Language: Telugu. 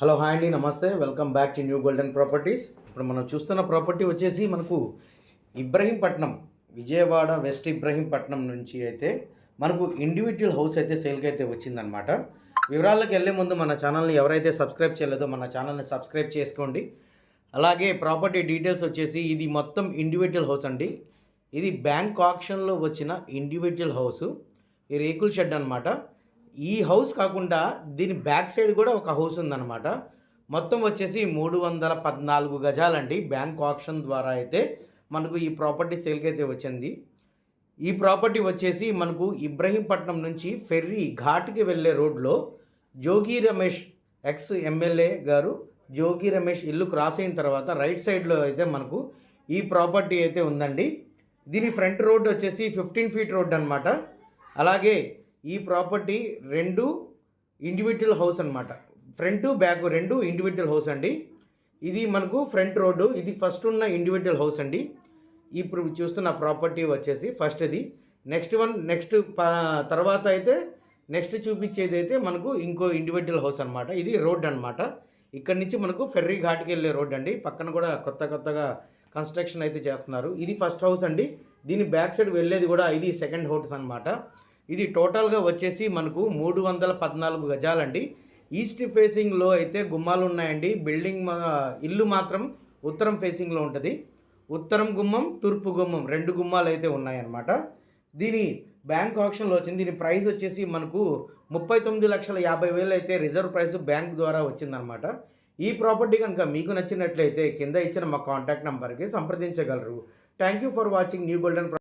హలో హాయ్ అండి నమస్తే. Welcome back to new golden properties. ఇప్పుడు మనం చూస్తున్న ప్రాపర్టీ వచ్చేసి మనకు ఇబ్రహీంపట్నం విజయవాడ వెస్ట్ ఇబ్రహీంపట్నం నుంచి అయితే మనకు ఇండివిజువల్ హౌస్ అయితే సేల్కి అయితే వచ్చిందనమాట వివరాలకు వెళ్ళే ముందు మన ఛానల్ని ఎవరైతే సబ్స్క్రైబ్ చేయలేదో మన ఛానల్ని సబ్స్క్రైబ్ చేసుకోండి. అలాగే ప్రాపర్టీ డీటెయిల్స్ వచ్చేసి ఇది మొత్తం ఇండివిజువల్ హౌస్ అండి. ఇది బ్యాంక్ ఆప్షన్లో వచ్చిన ఇండివిజువల్ హౌస్ ఈ రేకుల షెడ్ అనమాట ఈ హౌస్ కాకుండా దీని బ్యాక్ సైడ్ కూడా ఒక హౌస్ ఉందన్నమాట. మొత్తం వచ్చేసి మూడు వందల పద్నాలుగు గజాలండి. బ్యాంక్ ఆప్షన్ ద్వారా అయితే మనకు ఈ ప్రాపర్టీ సేల్కి అయితే వచ్చింది. ఈ ప్రాపర్టీ వచ్చేసి మనకు ఇబ్రహీంపట్నం నుంచి ఫెర్రీ ఘాట్కి వెళ్ళే రోడ్లో జోగి రమేష్ ఎక్స్ ఎమ్మెల్యే గారు జోగి రమేష్ ఇల్లు క్రాస్ అయిన తర్వాత రైట్ సైడ్లో అయితే మనకు ఈ ప్రాపర్టీ అయితే ఉందండి. దీని ఫ్రంట్ రోడ్ వచ్చేసి ఫిఫ్టీన్ ఫీట్ రోడ్ అనమాట అలాగే ఈ ప్రాపర్టీ రెండు ఇండివిజువల్ హౌస్ అనమాట ఫ్రంట్ బ్యాక్ రెండు ఇండివిజువల్ హౌస్ అండి. ఇది మనకు ఫ్రంట్ రోడ్డు ఇది ఫస్ట్ ఉన్న ఇండివిజువల్ హౌస్ అండి. ఇప్పుడు చూస్తున్న ప్రాపర్టీ వచ్చేసి ఫస్ట్ ఇది. నెక్స్ట్ వన్ నెక్స్ట్ తర్వాత అయితే నెక్స్ట్ చూపించేది అయితే మనకు ఇంకో ఇండివిజువల్ హౌస్ అనమాట ఇది రోడ్ అనమాట ఇక్కడ నుంచి మనకు ఫెర్రీ ఘాట్కి వెళ్ళే రోడ్ అండి. పక్కన కూడా కొత్త కొత్తగా కన్స్ట్రక్షన్ అయితే చేస్తున్నారు. ఇది ఫస్ట్ హౌస్ అండి. దీని బ్యాక్ సైడ్ వెళ్ళేది కూడా ఇది సెకండ్ హౌస్ అనమాట ఇది టోటల్గా వచ్చేసి మనకు మూడు వందల పద్నాలుగు గజాలండి. ఈస్ట్ ఫేసింగ్లో అయితే గుమ్మాలు ఉన్నాయండి బిల్డింగ్ ఇల్లు మాత్రం ఉత్తరం ఫేసింగ్లో ఉంటుంది. ఉత్తరం గుమ్మం తూర్పు గుమ్మం రెండు గుమ్మాలు అయితే ఉన్నాయన్నమాట. దీని బ్యాంక్ ఆప్షన్లో వచ్చింది. దీని ప్రైస్ వచ్చేసి మనకు ముప్పై తొమ్మిది లక్షల యాభై వేలు అయితే రిజర్వ్ ప్రైస్ బ్యాంక్ ద్వారా వచ్చిందనమాట ఈ ప్రాపర్టీ కనుక మీకు నచ్చినట్లయితే కింద ఇచ్చిన మా కాంటాక్ట్ నెంబర్కి సంప్రదించగలరు. Thank you for watching new golden